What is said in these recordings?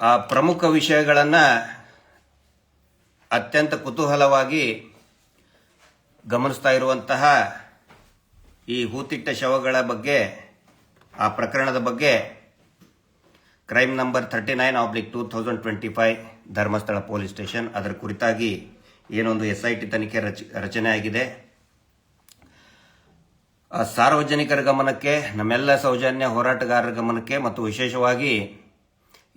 ಆ ಪ್ರಮುಖ ವಿಷಯಗಳನ್ನು ಅತ್ಯಂತ ಕುತೂಹಲವಾಗಿ ಗಮನಿಸ್ತಾ ಇರುವಂತಹ ಈ ಹೂತಿಟ್ಟ ಶವಗಳ ಬಗ್ಗೆ, ಆ ಪ್ರಕರಣದ ಬಗ್ಗೆ crime number thirty nine oblique two thousand twenty five Dharmasthala police station. ಅದರ ಕುರಿತಾಗಿ ಏನೊಂದು ಎಸ್ ಐ ಟಿ ತನಿಖೆ ರಚ, ರಚನೆ ಆಗಿದೆ. ಸಾರ್ವಜನಿಕರ ಗಮನಕ್ಕೆ, ನಮ್ಮೆಲ್ಲ ಸೌಜನ್ಯ ಹೋರಾಟಗಾರರ ಗಮನಕ್ಕೆ, ಮತ್ತು ವಿಶೇಷವಾಗಿ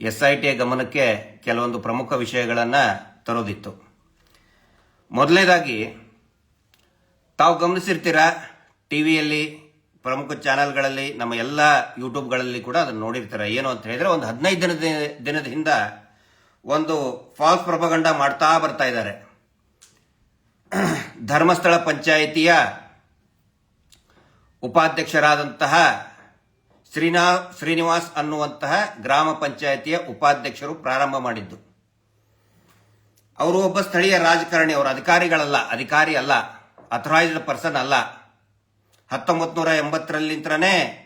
ಎಸ್ ಐ ಟಿಯ ಗಮನಕ್ಕೆ ಕೆಲವೊಂದು ಪ್ರಮುಖ ವಿಷಯಗಳನ್ನು ತರೋದಿತ್ತು. ಮೊದಲನೇದಾಗಿ, ತಾವು ಗಮನಿಸಿರ್ತೀರಾ, ಟಿವಿಯಲ್ಲಿ, ಪ್ರಮುಖ ಚಾನೆಲ್ಗಳಲ್ಲಿ, ನಮ್ಮ ಎಲ್ಲ ಯೂಟ್ಯೂಬ್ಗಳಲ್ಲಿ ಕೂಡ ಅದನ್ನು ನೋಡಿರ್ತಾರೆ, ಏನು ಅಂತ ಹೇಳಿದ್ರೆ ಒಂದು ಹದಿನೈದು ದಿನದ ದಿನದ ಹಿಂದ ಒಂದು ಫಾಲ್ಸ್ ಪ್ರಭಗಂಡ ಮಾಡ್ತಾ ಬರ್ತಾ ಇದ್ದಾರೆ. ಧರ್ಮಸ್ಥಳ ಪಂಚಾಯಿತಿಯ ಉಪಾಧ್ಯಕ್ಷರಾದಂತಹ ಶ್ರೀನಾ ಶ್ರೀನಿವಾಸ್ ಅನ್ನುವಂತಹ ಗ್ರಾಮ ಪಂಚಾಯಿತಿಯ ಉಪಾಧ್ಯಕ್ಷರು ಪ್ರಾರಂಭ ಮಾಡಿದ್ದು. ಅವರು ಒಬ್ಬ ಸ್ಥಳೀಯ ರಾಜಕಾರಣಿ, ಅವರು ಅಧಿಕಾರಿಗಳಲ್ಲ, ಅಧಿಕಾರಿ ಅಲ್ಲ, ಅಥರೈಸ್ಡ್ ಪರ್ಸನ್ ಅಲ್ಲ. ಹತ್ತೊಂಬತ್ತು ನೂರ ಎಂಬತ್ತರಲ್ಲಿಂತ್ರನೇ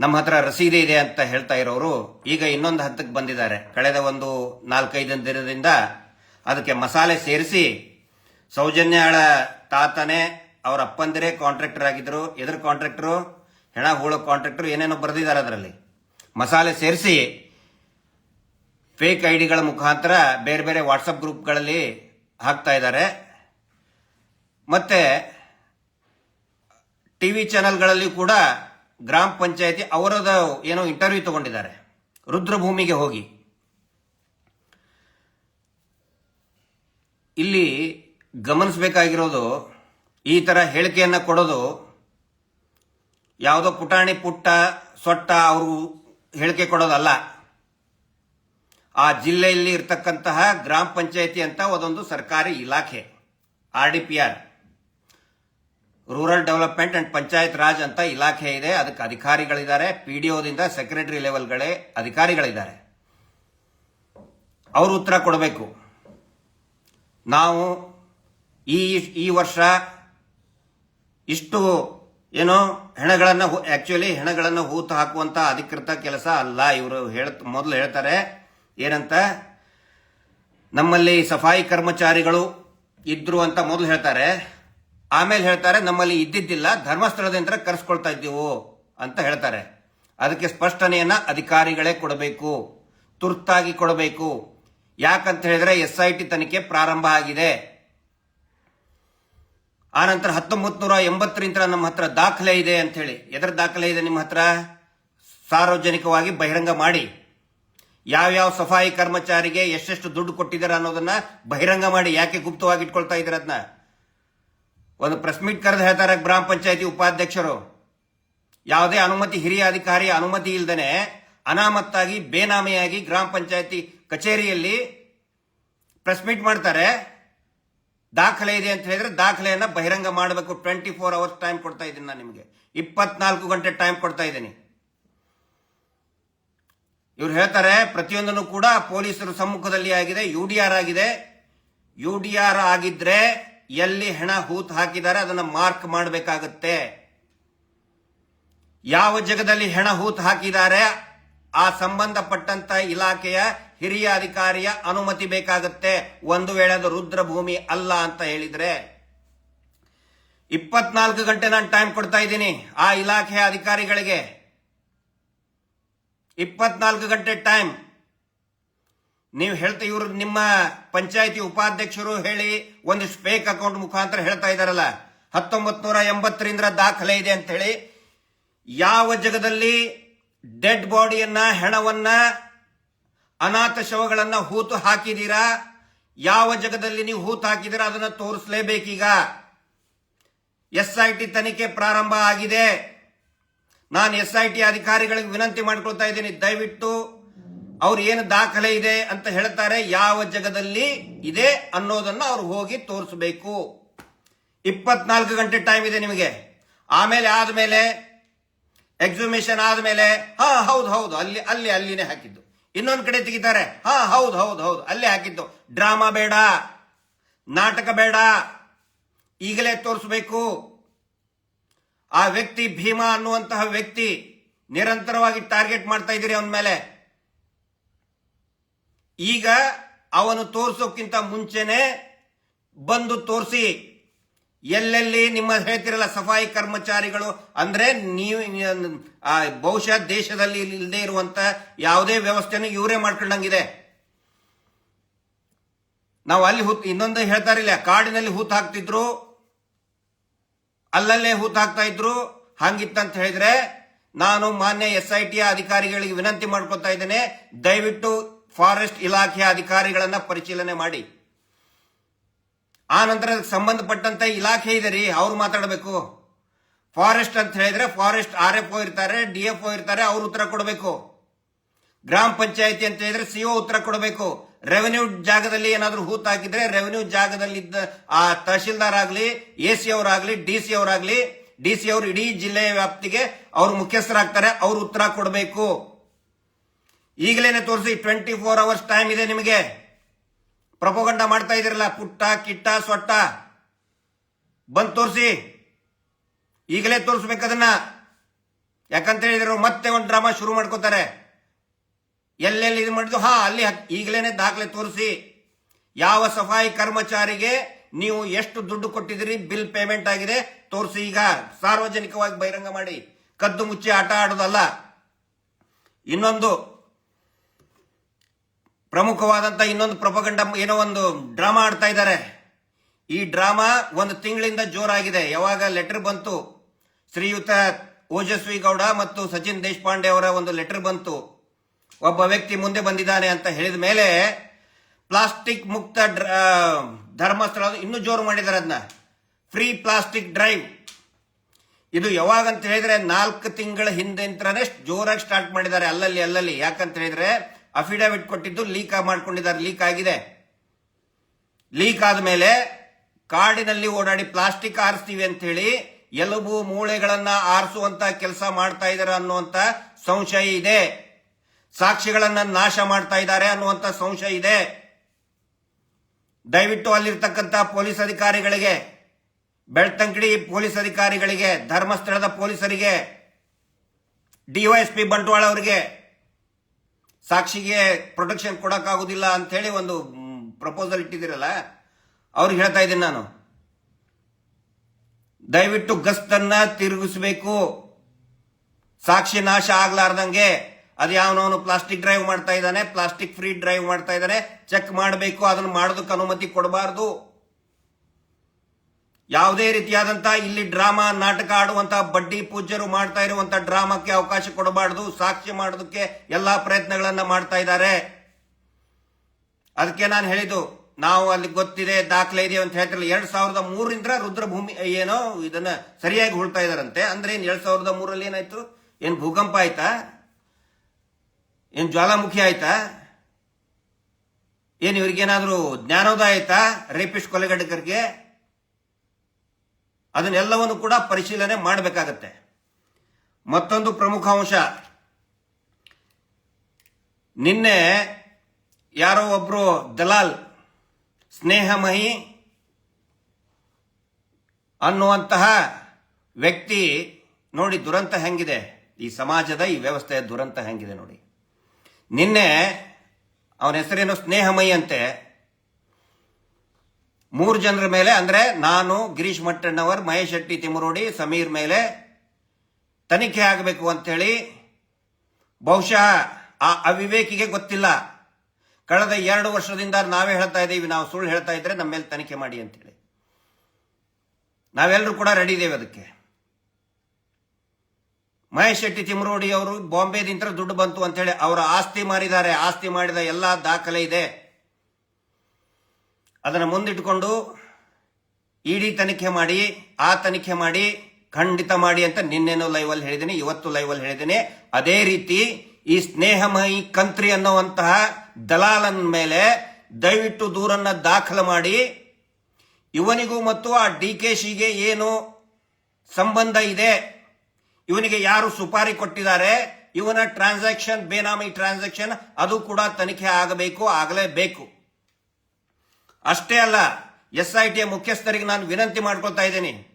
ನಮ್ಮ ಹತ್ರ ರಸೀದಿ ಇದೆ ಅಂತ ಹೇಳ್ತಾ ಇರೋರು. ಈಗ ಇನ್ನೊಂದು ಹಂತಕ್ಕೆ ಬಂದಿದ್ದಾರೆ. ಕಳೆದ ಒಂದು ನಾಲ್ಕೈದು ದಿನದಿಂದ ಅದಕ್ಕೆ ಮಸಾಲೆ ಸೇರಿಸಿ ಸೌಜನ್ಯಾಳ ತಾತನೇ, ಅವರ ಅಪ್ಪಂದಿರೇ ಕಾಂಟ್ರಾಕ್ಟರ್ ಆಗಿದ್ರು. ಎದುರು ಕಾಂಟ್ರಾಕ್ಟರು ಹೆಣ ಹೂಳೋ ಕಾಂಟ್ರಾಕ್ಟರ್ ಏನೇನೋ ಬರೆದಿದ್ದಾರೆ ಅದರಲ್ಲಿ. ಮಸಾಲೆ ಸೇರಿಸಿ ಫೇಕ್ ಐಡಿಗಳ ಮುಖಾಂತರ ಬೇರೆ ಬೇರೆ ವಾಟ್ಸಪ್ ಗ್ರೂಪ್ಗಳಲ್ಲಿ ಹಾಕ್ತಾ ಇದ್ದಾರೆ. ಮತ್ತೆ ಟಿವಿ ಚಾನೆಲ್ಗಳಲ್ಲಿ ಕೂಡ ಗ್ರಾಮ ಪಂಚಾಯತಿ ಅವರದ ಏನೋ ಇಂಟರ್ವ್ಯೂ ತಗೊಂಡಿದ್ದಾರೆ. ರುದ್ರಭೂಮಿಗೆ ಹೋಗಿ. ಇಲ್ಲಿ ಗಮನಿಸಬೇಕಾಗಿರೋದು ಈ ತರ ಹೇಳಿಕೆಯನ್ನ ಕೊಡೋದು ಯಾವುದೋ ಪುಟಾಣಿ, ಪುಟ್ಟ, ಸೊಟ್ಟ ಅವರು ಹೇಳಿಕೆ ಕೊಡೋದಲ್ಲ. ಆ ಜಿಲ್ಲೆಯಲ್ಲಿ ಇರ್ತಕ್ಕಂತಹ ಗ್ರಾಮ ಪಂಚಾಯಿತಿ ಅಂತ ಒಂದೊಂದು ಸರ್ಕಾರಿ ಇಲಾಖೆ, R D P R. Rural development and panchayat raj ಅಂತ ಇಲಾಖೆ ಇದೆ. ಅದಕ್ಕೆ ಅಧಿಕಾರಿಗಳಿದ್ದಾರೆ. ಪಿ ಡಿ ಒದಿಂದ ಸೆಕ್ರೆಟರಿ ಲೆವೆಲ್ಗಳೇ ಅಧಿಕಾರಿಗಳಿದ್ದಾರೆ. ಅವರು ಉತ್ತರ ಕೊಡಬೇಕು. ನಾವು ಈ ಈ ವರ್ಷ ಇಷ್ಟು ಏನೋ ಹೆಣಗಳನ್ನು ಆ್ಯಕ್ಚುಲಿ ಹೆಣಗಳನ್ನು ಹೂತು ಹಾಕುವಂಥ ಅಧಿಕೃತ ಕೆಲಸ ಅಲ್ಲ. ಇವರು ಹೇಳ ಮೊದಲು ಹೇಳ್ತಾರೆ, ಏನಂತ? ನಮ್ಮಲ್ಲಿ ಸಫಾಯಿ ಕರ್ಮಚಾರಿಗಳು ಇದ್ರು ಅಂತ ಮೊದಲು ಹೇಳ್ತಾರೆ. ಆಮೇಲೆ ಹೇಳ್ತಾರೆ, ನಮ್ಮಲ್ಲಿ ಇದ್ದಿದ್ದಿಲ್ಲ, ಧರ್ಮಸ್ಥಳದಿಂದ ಕರೆಸ್ಕೊಳ್ತಾ ಇದ್ದೀವು ಅಂತ ಹೇಳ್ತಾರೆ. ಅದಕ್ಕೆ ಸ್ಪಷ್ಟನೆಯನ್ನು ಅಧಿಕಾರಿಗಳೇ ಕೊಡಬೇಕು. ತುರ್ತಾಗಿ ಕೊಡಬೇಕು. ಯಾಕಂತ ಹೇಳಿದ್ರೆ ಎಸ್ ಐ ಟಿ ತನಿಖೆ ಪ್ರಾರಂಭ ಆಗಿದೆ. ಆನಂತರ ಹತ್ತೊಂಬತ್ತು ನೂರ ಎಂಬತ್ತರಿಂದ ನಮ್ಮ ಹತ್ರ ದಾಖಲೆ ಇದೆ ಅಂತ ಹೇಳಿ ಎದರ ದಾಖಲೆ ಇದೆ ನಿಮ್ಮ ಹತ್ರ? ಸಾರ್ವಜನಿಕವಾಗಿ ಬಹಿರಂಗ ಮಾಡಿ. ಯಾವ್ಯಾವ ಸಫಾಯಿ ಕರ್ಮಚಾರಿಗೆ ಎಷ್ಟೆಷ್ಟು ದುಡ್ಡು ಕೊಟ್ಟಿದ್ದಾರೆ ಅನ್ನೋದನ್ನ ಬಹಿರಂಗ ಮಾಡಿ. ಯಾಕೆ ಗುಪ್ತವಾಗಿ ಇಟ್ಕೊಳ್ತಾ ಇದ್ದೀರ ಅದನ್ನ ಒಂದು ಪ್ರೆಸ್ ಮೀಟ್ ಕರೆದು ಹೇಳ್ತಾರೆ ಗ್ರಾಮ ಪಂಚಾಯತಿ ಉಪಾಧ್ಯಕ್ಷರು. ಯಾವುದೇ ಅನುಮತಿ, ಹಿರಿಯ ಅಧಿಕಾರಿ ಅನುಮತಿ ಇಲ್ದೇನೆ ಅನಾಮತ್ತಾಗಿ, ಬೇನಾಮಿಯಾಗಿ ಗ್ರಾಮ ಪಂಚಾಯತಿ ಕಚೇರಿಯಲ್ಲಿ ಪ್ರೆಸ್ ಮೀಟ್ ಮಾಡ್ತಾರೆ. ದಾಖಲೆ ಇದೆ ಅಂತ ಹೇಳಿದ್ರೆ ದಾಖಲೆಯನ್ನು ಬಹಿರಂಗ ಮಾಡಬೇಕು. ಟ್ವೆಂಟಿ ಫೋರ್ ಅವರ್ಸ್ ಟೈಮ್ ಕೊಡ್ತಾ ಇದ್ದೀನಿ ನಾನು ನಿಮಗೆ. ಇಪ್ಪತ್ನಾಲ್ಕು ಗಂಟೆ ಟೈಮ್ ಕೊಡ್ತಾ ಇದ್ದೀನಿ. ಇವ್ರು ಹೇಳ್ತಾರೆ, ಪ್ರತಿಯೊಂದನ್ನು ಕೂಡ ಪೊಲೀಸರು ಸಮ್ಮುಖದಲ್ಲಿ ಆಗಿದೆ, ಯು ಡಿ ಆರ್ ಆಗಿದೆ. ಯು ಡಿ ಆರ್ ಆಗಿದ್ರೆ ಎಲ್ಲಿ ಹೆಣ ಹೂತ್ ಹಾಕಿದ್ದಾರೆ ಅದನ್ನು ಮಾರ್ಕ್ ಮಾಡಬೇಕಾಗತ್ತೆ. ಯಾವ ಜಗದಲ್ಲಿ ಹೆಣ ಹೂತ್ ಹಾಕಿದ್ದಾರೆ, ಆ ಸಂಬಂಧಪಟ್ಟಂತ ಇಲಾಖೆಯ ಹಿರಿಯ ಅಧಿಕಾರಿಯ ಅನುಮತಿ ಬೇಕಾಗುತ್ತೆ. ಒಂದು ವೇಳೆ ಅದು ರುದ್ರಭೂಮಿ ಅಲ್ಲ ಅಂತ ಹೇಳಿದ್ರೆ ಇಪ್ಪತ್ನಾಲ್ಕು ಗಂಟೆ ನಾನು ಟೈಮ್ ಕೊಡ್ತಾ ಇದ್ದೀನಿ ಆ ಇಲಾಖೆಯ ಅಧಿಕಾರಿಗಳಿಗೆ. ಇಪ್ಪತ್ನಾಲ್ಕು ಗಂಟೆ ಟೈಮ್ ನೀವು ಹೇಳ್ತಾ ಇವರು ನಿಮ್ಮ ಪಂಚಾಯತಿ ಉಪಾಧ್ಯಕ್ಷರು ಹೇಳಿ ಒಂದು ಫೇಕ್ ಅಕೌಂಟ್ ಮುಖಾಂತರ ಹೇಳ್ತಾ ಇದಾರಲ್ಲ ಹತ್ತೊಂಬತ್ ನೂರ ಎಂಬತ್ತರಿಂದ ದಾಖಲೆ ಇದೆ ಅಂತ ಹೇಳಿ ಯಾವ ಜಗದಲ್ಲಿ ಡೆಡ್ ಬಾಡಿಯನ್ನ ಹೆಣವನ್ನ ಅನಾಥ ಶವಗಳನ್ನ ಹೂತು ಹಾಕಿದೀರಾ? ಯಾವ ಜಗದಲ್ಲಿ ನೀವು ಹೂತು ಹಾಕಿದೀರಾ? ಅದನ್ನ ತೋರಿಸಲೇಬೇಕೀಗ. ಟಿ ತನಿಖೆ ಪ್ರಾರಂಭ ಆಗಿದೆ. ನಾನು ಎಸ್ ಐ ಟಿ ಅಧಿಕಾರಿಗಳಿಗೆ ವಿನಂತಿ ಮಾಡ್ಕೊಳ್ತಾ ಇದ್ದೀನಿ. ದಯವಿಟ್ಟು ಅವ್ರು ಏನು ದಾಖಲೆ ಇದೆ ಅಂತ ಹೇಳ್ತಾರೆ, ಯಾವ ಜಗದಲ್ಲಿ ಇದೆ ಅನ್ನೋದನ್ನ ಅವ್ರು ಹೋಗಿ ತೋರಿಸಬೇಕು. ಇಪ್ಪತ್ನಾಲ್ಕು ಗಂಟೆ ಟೈಮ್ ಇದೆ ನಿಮಗೆ. ಆಮೇಲೆ ಆದ್ಮೇಲೆ ಎಕ್ಸಿಬಿಷನ್ ಆದ್ಮೇಲೆ, ಹಾ, ಹೌದು ಹೌದು, ಅಲ್ಲಿ ಅಲ್ಲಿ, ಅಲ್ಲಿನೇ ಹಾಕಿದ್ದು. ಇನ್ನೊಂದು ಕಡೆ ತೆಗಿತಾರೆ. ಹಾ. ಹೌದು ಹೌದು ಹೌದು. ಅಲ್ಲೇ ಹಾಕಿದ್ದು. ಡ್ರಾಮಾ ಬೇಡ ನಾಟಕ ಬೇಡ ಈಗಲೇ ತೋರಿಸಬೇಕು. ಆ ವ್ಯಕ್ತಿ ಭೀಮಾ ಅನ್ನುವಂತಹ ವ್ಯಕ್ತಿ ನಿರಂತರವಾಗಿ ಟಾರ್ಗೆಟ್ ಮಾಡ್ತಾ ಇದ್ದೀರಿ ಅವನ ಮೇಲೆ. ಈಗ ಅವನು ತೋರಿಸೋಕ್ಕಿಂತ ಮುಂಚೆನೆ ಬಂದು ತೋರಿಸಿ ಎಲ್ಲೆಲ್ಲಿ ನಿಮ್ಮ ಹೇಳ್ತಿರಲ್ಲ ಸಫಾಯಿ ಕರ್ಮಚಾರಿಗಳು ಅಂದ್ರೆ ನೀವು ಬಹುಶಃ ದೇಶದಲ್ಲಿ ಇಲ್ಲದೆ ಇರುವಂತ ಯಾವುದೇ ವ್ಯವಸ್ಥೆಯನ್ನು ಇವರೇ ಮಾಡ್ಕೊಂಡಂಗಿದೆ. ನಾವು ಅಲ್ಲಿ ಹೂತ್, ಇನ್ನೊಂದು ಹೇಳ್ತಾರಿಲ್ಲ ಕಾಡಿನಲ್ಲಿ ಹೂತ್ ಹಾಕ್ತಿದ್ರು, ಅಲ್ಲಲ್ಲೇ ಹೂತ್ ಹಾಕ್ತಾ ಇದ್ರು, ಹಂಗಿತ್ತಂತ ಹೇಳಿದ್ರೆ ನಾನು ಮಾನ್ಯ ಎಸ್ ಐ ಟಿ ಅಧಿಕಾರಿಗಳಿಗೆ ವಿನಂತಿ ಮಾಡ್ಕೊತಾ ಇದ್ದೇನೆ, ದಯವಿಟ್ಟು ಫಾರೆಸ್ಟ್ ಇಲಾಖೆಯ ಅಧಿಕಾರಿಗಳನ್ನ ಪರಿಶೀಲನೆ ಮಾಡಿ. ಆ ನಂತರ ಸಂಬಂಧಪಟ್ಟಂತ ಇಲಾಖೆ ಇದೆ ರೀ, ಅವ್ರು ಮಾತಾಡಬೇಕು. ಫಾರೆಸ್ಟ್ ಅಂತ ಹೇಳಿದ್ರೆ ಫಾರೆಸ್ಟ್ ಆರ್ ಎಫ್ ಒ ಇರ್ತಾರೆ ಡಿ ಎಫ್ ಒ ಇರ್ತಾರೆ, ಅವ್ರು ಉತ್ತರ ಕೊಡಬೇಕು. ಗ್ರಾಮ ಪಂಚಾಯತಿ ಅಂತ ಹೇಳಿದ್ರೆ ಸಿಒ ಉತ್ತರ ಕೊಡಬೇಕು. ರೆವೆನ್ಯೂ ಜಾಗದಲ್ಲಿ ಏನಾದ್ರೂ ಹೂತ್ ಹಾಕಿದ್ರೆ ರೆವೆನ್ಯೂ ಜಾಗದಲ್ಲಿದ್ದ ಆ ತಹಶೀಲ್ದಾರ್ ಆಗಲಿ ಎ ಸಿ ಅವರಾಗ್ಲಿ ಡಿ ಸಿ ಅವರಾಗ್ಲಿ ಡಿ ಸಿ ಅವರು ಇಡೀ ಜಿಲ್ಲೆಯ ವ್ಯಾಪ್ತಿಗೆ ಅವರು ಮುಖ್ಯಸ್ಥರಾಗ್ತಾರೆ, ಅವ್ರು ಉತ್ತರ ಕೊಡಬೇಕು. ಈಗಲೇನೆ ತೋರಿಸಿ ಟ್ವೆಂಟಿ ಫೋರ್ ಅವರ್ಸ್ ಟೈಮ್ ಇದೆ ನಿಮಗೆ. ಪ್ರಪೋಗಂಡ ಮಾಡ್ತಾ ಇದಿರಲ್ಲ ಪುಟ್ಟ, ಕಿಟ್ಟ, ಸೊಟ್ಟ. ಬಂದು ತೋರಿಸಿ. ಈಗಲೇ ತೋರಿಸ್ಬೇಕದನ್ನ ಯಾಕಂತ ಹೇಳಿದ್ರು, ಮತ್ತೆ ಒಂದು ಡ್ರಾಮಾ ಶುರು ಮಾಡ್ಕೋತಾರೆ. ಎಲ್ಲೆಲ್ಲಿ ಇದು ಮಾಡಿದ್ರು? ಹಾ, ಅಲ್ಲಿ ಈಗಲೇನೆ ದಾಖಲೆ ತೋರಿಸಿ. ಯಾವ ಸಫಾಯಿ ಕರ್ಮಚಾರಿಗೆ ನೀವು ಎಷ್ಟು ದುಡ್ಡು ಕೊಟ್ಟಿದ್ದೀರಿ? ಬಿಲ್ ಪೇಮೆಂಟ್ ಆಗಿದೆ. ತೋರಿಸಿ ಈಗ. ಸಾರ್ವಜನಿಕವಾಗಿ ಬಹಿರಂಗ ಮಾಡಿ. ಕದ್ದು ಮುಚ್ಚಿ ಆಟ ಆಡೋದಲ್ಲ. ಇನ್ನೊಂದು ಪ್ರಮುಖವಾದಂತ ಇನ್ನೊಂದು ಪ್ರಪಗಂಡ ಏನೋ ಒಂದು ಡ್ರಾಮಾ ಆಡ್ತಾ ಇದ್ದಾರೆ. ಈ ಡ್ರಾಮಾ ಒಂದು ತಿಂಗಳಿಂದ ಜೋರಾಗಿದೆ. ಯಾವಾಗ ಲೆಟರ್ ಬಂತು? ಶ್ರೀಯುತ ಓಜಸ್ವಿ ಗೌಡ ಮತ್ತು ಸಚಿನ್ ದೇಶಪಾಂಡೆ ಅವರ ಒಂದು ಲೆಟರ್ ಬಂತು. ಒಬ್ಬ ವ್ಯಕ್ತಿ ಮುಂದೆ ಬಂದಿದ್ದಾನೆ ಅಂತ ಹೇಳಿದ ಮೇಲೆ ಪ್ಲಾಸ್ಟಿಕ್ ಮುಕ್ತ ಧರ್ಮಸ್ಥಳ ಇನ್ನೂ ಜೋರು ಮಾಡಿದ್ದಾರೆ ಅದನ್ನ ಫ್ರೀ ಪ್ಲಾಸ್ಟಿಕ್ ಡ್ರೈವ್. ಇದು ಯಾವಾಗ ಅಂತ ಹೇಳಿದ್ರೆ ನಾಲ್ಕು ತಿಂಗಳ ಹಿಂದೆ ಜೋರಾಗಿ ಸ್ಟಾರ್ಟ್ ಮಾಡಿದ್ದಾರೆ. ಅಲ್ಲಲ್ಲಿ ಅಲ್ಲಲ್ಲಿ. ಯಾಕಂತ ಹೇಳಿದ್ರೆ ಅಫಿಡವಿಟ್ ಕೊಟ್ಟಿದ್ದು ಲೀಕ್ ಮಾಡ್ಕೊಂಡಿದ್ದಾರೆ ಲೀಕ್ ಆಗಿದೆ. ಲೀಕ್ ಆದ್ಮೇಲೆ ಕಾಡಿನಲ್ಲಿ ಓಡಾಡಿ ಪ್ಲಾಸ್ಟಿಕ್ ಆರಿಸ್ತೀವಿ ಅಂತ ಹೇಳಿ, ಎಲುಬು ಮೂಳೆಗಳನ್ನ ಆರಿಸುವಂತ ಕೆಲಸ ಮಾಡ್ತಾ ಇದ್ದಾರೆ ಅನ್ನುವಂತ ಸಂಶಯ ಇದೆ. ಸಾಕ್ಷಿಗಳನ್ನ ನಾಶ ಮಾಡ್ತಾ ಇದ್ದಾರೆ ಅನ್ನುವಂತ ಸಂಶಯ ಇದೆ. ದಯವಿಟ್ಟು ಅಲ್ಲಿರ್ತಕ್ಕಂಥ ಪೊಲೀಸ್ ಅಧಿಕಾರಿಗಳಿಗೆ ಬೆಳ್ತಂಕಡಿ ಪೊಲೀಸ್ ಅಧಿಕಾರಿಗಳಿಗೆ, ಧರ್ಮಸ್ಥಳದ ಪೊಲೀಸರಿಗೆ ಡಿವೈಎಸ್ಪಿ ಬಂಟ್ವಾಳ ಅವರಿಗೆ ಸಾಕ್ಷಿಗೆ ಪ್ರೊಟೆಕ್ಷನ್ ಕೊಡೋಕ್ಕಾಗೋದಿಲ್ಲ ಅಂತ ಹೇಳಿ ಒಂದು ಪ್ರಪೋಸಲ್ ಇಟ್ಟಿದ್ದೀರಲ್ಲ, ಅವ್ರಿಗೆ ಹೇಳ್ತಾ ಇದ್ದೀನಿ ನಾನು. ದಯವಿಟ್ಟು ಗಸ್ತನ್ನ ತಿರುಗಿಸಬೇಕು. ಸಾಕ್ಷಿ ನಾಶ ಆಗ್ಲಾರ್ದಂಗೆ ಅದು ಯಾವನವನು ಪ್ಲಾಸ್ಟಿಕ್ ಡ್ರೈವ್ ಮಾಡ್ತಾ ಇದ್ದಾನೆ ಪ್ಲಾಸ್ಟಿಕ್ ಫ್ರೀ ಡ್ರೈವ್ ಮಾಡ್ತಾ ಇದ್ದಾನೆ ಚೆಕ್ ಮಾಡಬೇಕು, ಅದನ್ನು ಮಾಡೋದಕ್ಕೆ ಅನುಮತಿ ಕೊಡಬಾರದು. ಯಾವುದೇ ರೀತಿಯಾದಂತಹ ಇಲ್ಲಿ ಡ್ರಾಮಾ, ನಾಟಕ ಆಡುವಂತಹ ಬಡ್ಡಿ ಪೂಜ್ಯರು ಮಾಡ್ತಾ ಇರುವಂತಹ ಡ್ರಾಮಾಕ್ಕೆ ಅವಕಾಶ ಕೊಡಬಾರದು, ಸಾಕ್ಷಿ ಮಾಡೋದಕ್ಕೆ ಎಲ್ಲಾ ಪ್ರಯತ್ನಗಳನ್ನ ಮಾಡ್ತಾ ಇದ್ದಾರೆ. ಅದಕ್ಕೆ ನಾನು ಹೇಳಿದ್ದು, ನಾವು ಅಲ್ಲಿ ಗೊತ್ತಿದೆ, ದಾಖಲೆ ಇದೆ ಅಂತ ಹೇಳ್ತಿರಲ್ಲ, ಎರಡ್ ಸಾವಿರದ ಮೂರರಿಂದ ರುದ್ರಭೂಮಿ, ಏನೋ ಇದನ್ನ ಸರಿಯಾಗಿ ಹುಳ್ತಾ ಇದಾರಂತೆ. ಅಂದ್ರೆ ಏನ್ ಎರಡ್ ಸಾವಿರದ ಮೂರಲ್ಲಿ ಏನಾಯ್ತು? ಏನ್ ಭೂಕಂಪ ಆಯ್ತಾ? ಏನ್ ಜ್ವಾಲಾಮುಖಿ ಆಯ್ತಾ? ಏನ್ ಇವ್ರಿಗೇನಾದ್ರೂ ಜ್ಞಾನೋದಯ ಆಯ್ತಾ? ರೇಪಿಸ್ಟ್ ಕೊಲೆಗಡಕರಿಗೆ ಅದನ್ನೆಲ್ಲವನ್ನು ಕೂಡ ಪರಿಶೀಲನೆ ಮಾಡಬೇಕಾಗತ್ತೆ. ಮತ್ತೊಂದು ಪ್ರಮುಖ ಅಂಶ. ನಿನ್ನೆ ಯಾರೋ ಒಬ್ರು ದಲಾಲ್ ಸ್ನೇಹಮಹಿ ಅನ್ನುವಂತಹ ವ್ಯಕ್ತಿ ನೋಡಿ ದುರಂತ ಹೆಂಗಿದೆ. ಈ ಸಮಾಜದ ಈ ವ್ಯವಸ್ಥೆಯ ದುರಂತ ಹೆಂಗಿದೆ ನೋಡಿ. ನಿನ್ನೆ ಅವನ ಹೆಸರೇನು ಸ್ನೇಹಮಯಿ ಅಂತೆ. ಮೂರು ಜನರ ಮೇಲೆ ಅಂದ್ರೆ ನಾನು, ಗಿರೀಶ್ ಮಟ್ಟಣ್ಣವರ್, ಮಹೇಶ್ ಶೆಟ್ಟಿ ತಿಮರೋಡಿ ಸಮೀರ್ ಮೇಲೆ ತನಿಖೆ ಆಗಬೇಕು ಅಂತೇಳಿ ಬಹುಶಃ ಆ ಅವಿವೇಕಿಗೆ ಗೊತ್ತಿಲ್ಲ. ಕಳೆದ ಎರಡು ವರ್ಷದಿಂದ ನಾವೇ ಹೇಳ್ತಾ ಇದ್ದೀವಿ ನಾವು ಸುಳ್ಳು ಹೇಳ್ತಾ ಇದ್ರೆ ನಮ್ಮ ಮೇಲೆ ತನಿಖೆ ಮಾಡಿ ಅಂತೇಳಿ. ನಾವೆಲ್ಲರೂ ಕೂಡ ರೆಡಿ ಇದ್ದೇವೆ ಅದಕ್ಕೆ. ಮಹೇಶ್ ಶೆಟ್ಟಿ ತಿಮರೋಡಿ ಅವರು ಬಾಂಬೆದಿಂದ ದುಡ್ಡು ಬಂತು ಅಂತೇಳಿ ಅವರ ಆಸ್ತಿ ಮಾರಿದ್ದಾರೆ. ಆಸ್ತಿ ಮಾಡಿದ ಎಲ್ಲ ದಾಖಲೆ ಇದೆ. ಅದನ್ನು ಮುಂದಿಟ್ಟುಕೊಂಡು ಇಡಿ ತನಿಖೆ ಮಾಡಿ, ಆ ತನಿಖೆ ಮಾಡಿ, ಖಂಡಿತ ಮಾಡಿ ಅಂತ ನಿನ್ನೆನೂ ಲೈವ್ ಅಲ್ಲಿ ಹೇಳಿದ್ದೀನಿ, ಇವತ್ತು ಲೈವ್ ಅಲ್ಲಿ ಹೇಳಿದ್ದೀನಿ. ಅದೇ ರೀತಿ ಈ ಸ್ನೇಹಮಯಿ ಕಂತ್ರಿ ಅನ್ನುವಂತಹ ದಲಾಲನ್ ಮೇಲೆ ದಯವಿಟ್ಟು ದೂರನ್ನ ದಾಖಲು ಮಾಡಿ. ಇವನಿಗೂ ಮತ್ತು ಆ ಡಿ ಕೆ ಶಿಗೆ ಏನು ಸಂಬಂಧ ಇದೆ? ಇವನಿಗೆ ಯಾರು ಸುಪಾರಿ ಕೊಟ್ಟಿದ್ದಾರೆ? ಇವನ ಟ್ರಾನ್ಸಾಕ್ಷನ್ ಬೇನಾಮಿ ಟ್ರಾನ್ಸಾಕ್ಷನ್ ಅದು ಕೂಡ ತನಿಖೆ ಆಗಬೇಕು, ಆಗಲೇಬೇಕು. ಅಷ್ಟೇ ಅಲ್ಲ ಎಸ್ ಐ ಟಿಯ ಮುಖ್ಯಸ್ಥರಿಗೆ ನಾನು ವಿನಂತಿ ಮಾಡ್ಕೊಳ್ತಾ ಇದ್ದೀನಿ.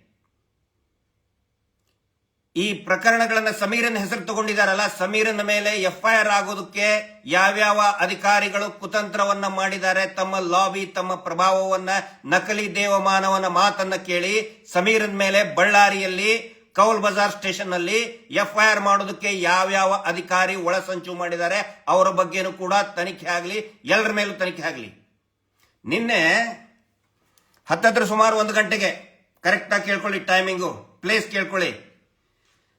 ಈ ಪ್ರಕರಣಗಳನ್ನ ಸಮೀರನ್ ಹೆಸರು ತಗೊಂಡಿದಾರಲ್ಲ, ಸಮೀರನ ಮೇಲೆ ಎಫ್ಐಆರ್ ಆಗೋದಕ್ಕೆ ಯಾವ್ಯಾವ ಅಧಿಕಾರಿಗಳು ಕುತಂತ್ರವನ್ನ ಮಾಡಿದ್ದಾರೆ, ತಮ್ಮ ಲಾಬಿ, ತಮ್ಮ ಪ್ರಭಾವವನ್ನ, ನಕಲಿ ದೇವಮಾನವನ ಮಾತನ್ನ ಕೇಳಿ ಸಮೀರನ್ ಮೇಲೆ ಬಳ್ಳಾರಿಯಲ್ಲಿ, ಕೌಲ್ ಬಜಾರ್ ಸ್ಟೇಷನ್ನಲ್ಲಿ ಎಫ್ಐಆರ್ ಮಾಡೋದಕ್ಕೆ ಯಾವ್ಯಾವ ಅಧಿಕಾರಿ ಒಳಸಂಚು ಮಾಡಿದ್ದಾರೆ, ಅವರ ಬಗ್ಗೆನೂ ಕೂಡ ತನಿಖೆ ಆಗಲಿ ಎಲ್ಲರ ಮೇಲೂ ತನಿಖೆ ಆಗಲಿ. ನಿನ್ನೆ ಹತ್ತತ್ರ ಸುಮಾರು ಒಂದು ಗಂಟೆಗೆ ಕರೆಕ್ಟಾಗಿ ಕೇಳ್ಕೊಳ್ಳಿ ಟೈಮಿಂಗು ಪ್ಲೇಸ್ ಕೇಳ್ಕೊಳ್ಳಿ.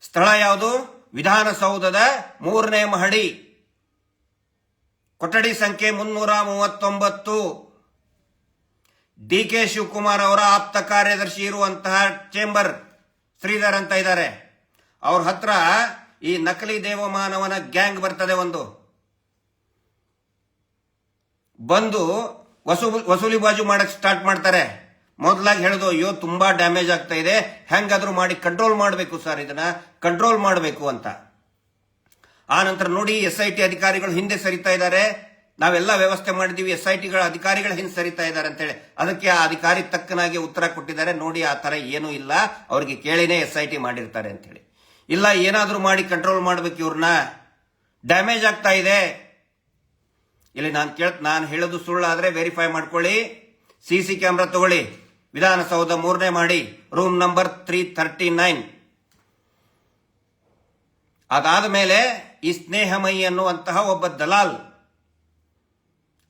ಸ್ಥಳ ಯಾವುದು? ವಿಧಾನಸೌಧದ ಮೂರನೇ ಮಹಡಿ. ಕೊಠಡಿ ಸಂಖ್ಯೆ ಮುನ್ನೂರ ಮೂವತ್ತೊಂಬತ್ತು. ಡಿ ಕೆ ಶಿವಕುಮಾರ್ ಅವರ ಆಪ್ತ ಕಾರ್ಯದರ್ಶಿ ಇರುವಂತಹ ಚೇಂಬರ್ ಶ್ರೀಧರ್ ಅಂತ ಇದ್ದಾರೆ. ಅವ್ರ ಹತ್ರ ಈ ನಕಲಿ ದೇವಮಾನವನ ಗ್ಯಾಂಗ್ ಬರ್ತದೆ ಒಂದು. ಬಂದು ವಸೂಲಿ ವಸೂಲಿ ಬಾಜು ಮಾಡಕ್ ಸ್ಟಾರ್ಟ್ ಮಾಡ್ತಾರೆ. ಮೊದಲಾಗಿ ಹೇಳೋದು, ಅಯ್ಯೋ, ತುಂಬಾ ಡ್ಯಾಮೇಜ್ ಆಗ್ತಾ ಇದೆ. ಹೆಂಗಾದ್ರೂ ಮಾಡಿ ಕಂಟ್ರೋಲ್ ಮಾಡಬೇಕು ಸರ್ ಇದನ್ನ. ಕಂಟ್ರೋಲ್ ಮಾಡಬೇಕು ಅಂತ. ಆ ನಂತರ ನೋಡಿ ಎಸ್ ಐ ಟಿ ಅಧಿಕಾರಿಗಳು ಹಿಂದೆ ಸರಿತಾ ಇದ್ದಾರೆ. ನಾವೆಲ್ಲ ವ್ಯವಸ್ಥೆ ಮಾಡಿದೀವಿ ಎಸ್ ಐ ಟಿಗಳ ಅಧಿಕಾರಿಗಳ ಹಿಂದೆ ಸರಿತಾ ಇದ್ದಾರೆ ಅಂತೇಳಿ ಅದಕ್ಕೆ ಆ ಅಧಿಕಾರಿ ತಕ್ಕನಾಗಿ ಉತ್ತರ ಕೊಟ್ಟಿದ್ದಾರೆ. ನೋಡಿ, ಆ ತರ ಏನೂ ಇಲ್ಲ. ಅವ್ರಿಗೆ ಕೇಳಿನೇ ಎಸ್ ಐ ಟಿ ಮಾಡಿರ್ತಾರೆ ಅಂತೇಳಿ ಇಲ್ಲ, ಏನಾದ್ರೂ ಮಾಡಿ ಕಂಟ್ರೋಲ್ ಮಾಡ್ಬೇಕು ಇವ್ರನ್ನ. ಡ್ಯಾಮೇಜ್ ಆಗ್ತಾ ಇದೆ. ಇಲ್ಲಿ ನಾನು ಕೇಳ ನಾನು ಹೇಳೋದು ಸುಳ್ಳಾದ್ರೆ ವೆರಿಫೈ ಮಾಡ್ಕೊಳ್ಳಿ. ಸಿ ಸಿ ಕ್ಯಾಮ್ರಾ ತಗೊಳ್ಳಿ. ವಿಧಾನಸೌಧ ಮೂರನೇ ಮಾಡಿ. Room number three thirty nine ಅದಾದ ಮೇಲೆ ಈ ಸ್ನೇಹಮಯಿ ಅನ್ನುವಂತಹ ಒಬ್ಬ ದಲಾಲ್.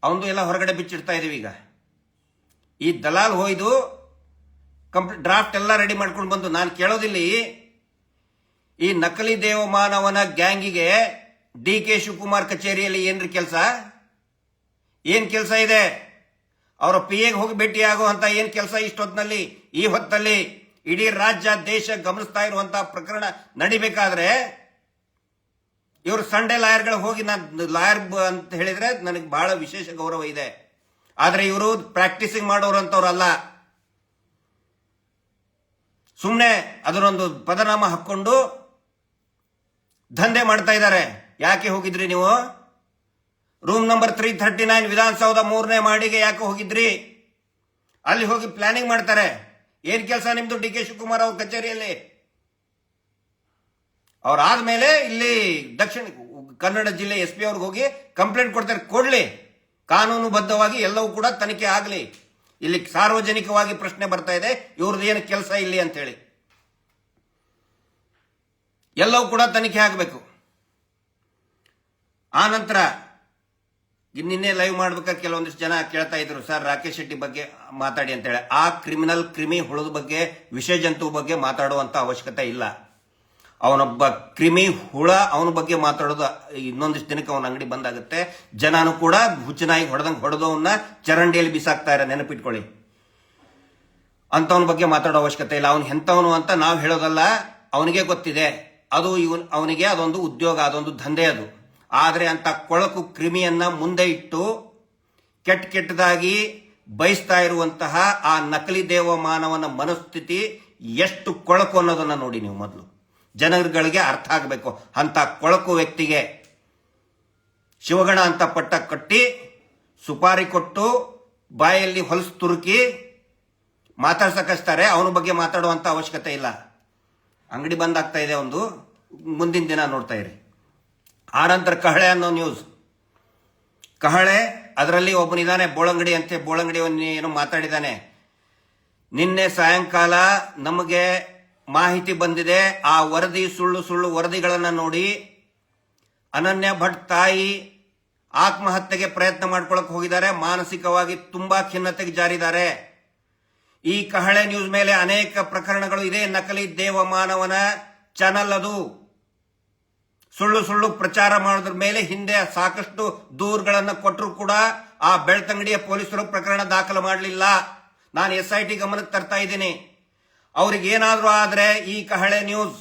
ಅವನು ಎಲ್ಲ ಹೊರಗಡೆ ಬಿಚ್ಚಿಡ್ತಾ ಇದೀವಿ ಈಗ. ಈ ದಲಾಲ್ ಹೋಯ್ದು ಕಂಪ್ಲೀಟ್ ಡ್ರಾಫ್ಟ್ ಎಲ್ಲ ರೆಡಿ ಮಾಡ್ಕೊಂಡು ಬಂದು, ನಾನು ಕೇಳೋದಿಲ್ಲಿ ಈ ನಕಲಿ ದೇವಮಾನವನ ಗ್ಯಾಂಗಿಗೆ ಡಿ ಕೆ ಶಿವಕುಮಾರ್ ಕಚೇರಿಯಲ್ಲಿ ಏನ್ರಿ ಕೆಲಸ? ಏನ್ ಕೆಲಸ ಇದೆ? ಅವರ ಪಿ ಎಗೆ ಹೋಗಿ ಭೇಟಿ ಆಗುವಂತ ಏನ್ ಕೆಲಸ ಇಷ್ಟೊತ್ತಿನಲ್ಲಿ ಈ ಹೊತ್ತಲ್ಲಿ ಇಡೀ ರಾಜ್ಯ, ದೇಶ ಗಮನಿಸ್ತಾ ಇರುವಂತಹ ಪ್ರಕರಣ ನಡಿಬೇಕಾದ್ರೆ ಇವರು ಸಂಡೇ ಲಾಯರ್ಗಳು ಹೋಗಿ ನಾನು ಲಾಯರ್ ಅಂತ ಹೇಳಿದ್ರೆ ನನಗೆ ಬಹಳ ವಿಶೇಷ ಗೌರವ ಇದೆ. ಆದ್ರೆ ಇವರು ಪ್ರಾಕ್ಟೀಸಿಂಗ್ ಅಲ್ಲ ಸುಮ್ಮನೆ ಅದರೊಂದು ಪದನಾಮ ಹಾಕೊಂಡು ದಂಧೆ ಮಾಡ್ತಾ ಇದ್ದಾರೆ. ಯಾಕೆ ಹೋಗಿದ್ರಿ ನೀವು? Room number three thirty nine Vidhana Soudha ಮೂರನೇ ಮಾಡಿಗೆ ಯಾಕೆ ಹೋಗಿದ್ರಿ? ಅಲ್ಲಿ ಹೋಗಿ ಪ್ಲಾನಿಂಗ್ ಮಾಡ್ತಾರೆ. ಏನ್ ಕೆಲಸ ನಿಮ್ದು ಡಿ ಕೆ ಶಿವಕುಮಾರ್ ಅವ್ರ ಕಚೇರಿಯಲ್ಲಿ? ಅವ್ರಾದ್ಮೇಲೆ ಇಲ್ಲಿ ದಕ್ಷಿಣ ಕನ್ನಡ ಜಿಲ್ಲೆ ಎಸ್ ಪಿ ಅವ್ರಿಗೆ ಹೋಗಿ ಕಂಪ್ಲೇಂಟ್ ಕೊಡ್ತಾರೆ, ಕೊಡ್ಲಿ. ಕಾನೂನುಬದ್ಧವಾಗಿ ಎಲ್ಲವೂ ಕೂಡ ತನಿಖೆ ಆಗಲಿ. ಇಲ್ಲಿ ಸಾರ್ವಜನಿಕವಾಗಿ ಪ್ರಶ್ನೆ ಬರ್ತಾ ಇದೆ ಇವ್ರದ್ದು ಏನು ಕೆಲಸ ಇಲ್ಲಿ ಅಂತ ಹೇಳಿ ಎಲ್ಲವೂ ಕೂಡ ತನಿಖೆ ಆಗಬೇಕು. ಆ ನಂತರ ನಿನ್ನೆ ಲೈವ್ ಮಾಡ್ಬೇಕಾದ್ರೆ ಕೆಲವೊಂದಿಷ್ಟು ಜನ ಕೇಳ್ತಾ ಇದ್ರು, ಸರ್, ರಾಕೇಶ್ ಶೆಟ್ಟಿ ಬಗ್ಗೆ ಮಾತಾಡಿ ಅಂತ ಹೇಳಿ. ಆ ಕ್ರಿಮಿನಲ್ ಕ್ರಿಮಿ ಹುಳದ ಬಗ್ಗೆ ವಿಷ ಜಂತು ಬಗ್ಗೆ ಮಾತಾಡುವಂತ ಅವಶ್ಯಕತೆ ಇಲ್ಲ. ಅವನೊಬ್ಬ ಕ್ರಿಮಿ ಹುಳ, ಅವನ ಬಗ್ಗೆ ಮಾತಾಡೋದು ಇನ್ನೊಂದಿಷ್ಟು ದಿನಕ್ಕೆ ಅವನ ಅಂಗಡಿ ಬಂದಾಗುತ್ತೆ. ಜನನು ಕೂಡ ಹುಚ್ಚನಾಗಿ ಹೊಡೆದಂಗೆ ಹೊಡೆದವನ್ನ ಚರಂಡಿಯಲ್ಲಿ ಬಿಸಾಕ್ತಾ ಇರ ನೆನಪಿಟ್ಕೊಳ್ಳಿ. ಅಂತವನ ಬಗ್ಗೆ ಮಾತಾಡೋ ಅವಶ್ಯಕತೆ ಇಲ್ಲ. ಅವನು ಎಂಥವನು ಅಂತ ನಾವು ಹೇಳೋದಲ್ಲ, ಅವನಿಗೆ ಗೊತ್ತಿದೆ. ಅದು ಇವನ್, ಅವನಿಗೆ ಅದೊಂದು ಉದ್ಯೋಗ, ಅದೊಂದು ದಂಧೆ ಅದು. ಆದ್ರೆ ಅಂತ ಕೊಳಕು ಕ್ರಿಮಿಯನ್ನ ಮುಂದೆ ಇಟ್ಟು ಕೆಟ್ಟ ಕೆಟ್ಟದಾಗಿ ಬಯಸ್ತಾ ಇರುವಂತಹ ಆ ನಕಲಿ ದೇವ ಮಾನವನ ಮನಸ್ಥಿತಿ ಎಷ್ಟು ಕೊಳಕು ಅನ್ನೋದನ್ನ ನೋಡಿ ನೀವು ಮೊದಲು. ಜನಗಳಿಗೆ ಅರ್ಥ ಆಗಬೇಕು. ಅಂತ ಕೊಳಕು ವ್ಯಕ್ತಿಗೆ ಶಿವಗಣ ಅಂತ ಪಟ್ಟ ಕಟ್ಟಿ ಸುಪಾರಿ ಕೊಟ್ಟು ಬಾಯಲ್ಲಿ ಹೊಲಸು ತುರುಕಿ ಮಾತಾಡ್ಸಕ್ಕಿಸ್ತಾರೆ ಅವನ ಬಗ್ಗೆ ಮಾತಾಡುವಂತ ಅವಶ್ಯಕತೆ ಇಲ್ಲ. ಅಂಗಡಿ ಬಂದ್ ಆಗ್ತಾ ಇದೆ ಒಂದು. ಮುಂದಿನ ದಿನ ನೋಡ್ತಾ ಇರಿ. ಆನಂತರ ಕಹಳೆ ಅನ್ನೋ ನ್ಯೂಸ್ ಕಹಳೆ, ಅದರಲ್ಲಿ ಒಬ್ಬನಿದ್ದಾನೆ ಬೋಳಂಗಡಿ ಅಂತೆ, ಬೋಳಂಗಡಿ ಏನು ಮಾತಾಡಿದ್ದಾನೆ ನಿನ್ನೆ ಸಾಯಂಕಾಲ ನಮಗೆ ಮಾಹಿತಿ ಬಂದಿದೆ, ಆ ವರದಿ, ಸುಳ್ಳು ಸುಳ್ಳು ವರದಿಗಳನ್ನು ನೋಡಿ ಅನನ್ಯ ಭಟ್ ತಾಯಿ ಆತ್ಮಹತ್ಯೆಗೆ ಪ್ರಯತ್ನ ಮಾಡ್ಕೊಳಕ್ ಹೋಗಿದ್ದಾರೆ, ಮಾನಸಿಕವಾಗಿ ತುಂಬಾ ಖಿನ್ನತೆಗೆ ಜಾರಿದ್ದಾರೆ. ಈ ಕಹಳೆ ನ್ಯೂಸ್ ಮೇಲೆ ಅನೇಕ ಪ್ರಕರಣಗಳು ಇದೆ, ನಕಲಿ ದೇವಮಾನವನ ಚಾನಲ್ ಅದು. ಸುಳ್ಳು ಸುಳ್ಳು ಪ್ರಚಾರ ಮಾಡೋದ್ರ ಮೇಲೆ ಹಿಂದೆ ಸಾಕಷ್ಟು ದೂರುಗಳನ್ನು ಕೊಟ್ಟರು ಕೂಡ ಆ ಬೆಳ್ತಂಗಡಿಯ ಪೊಲೀಸರು ಪ್ರಕರಣ ದಾಖಲು ಮಾಡಲಿಲ್ಲ. ನಾನು ಎಸ್ ಐ ಟಿ ಗಮನಕ್ಕೆ ತರ್ತಾ ಇದ್ದೀನಿ. ಅವ್ರಿಗೆ ಆದರೆ ಆದ್ರೆ ಈ ಕಹಳೆ ನ್ಯೂಸ್.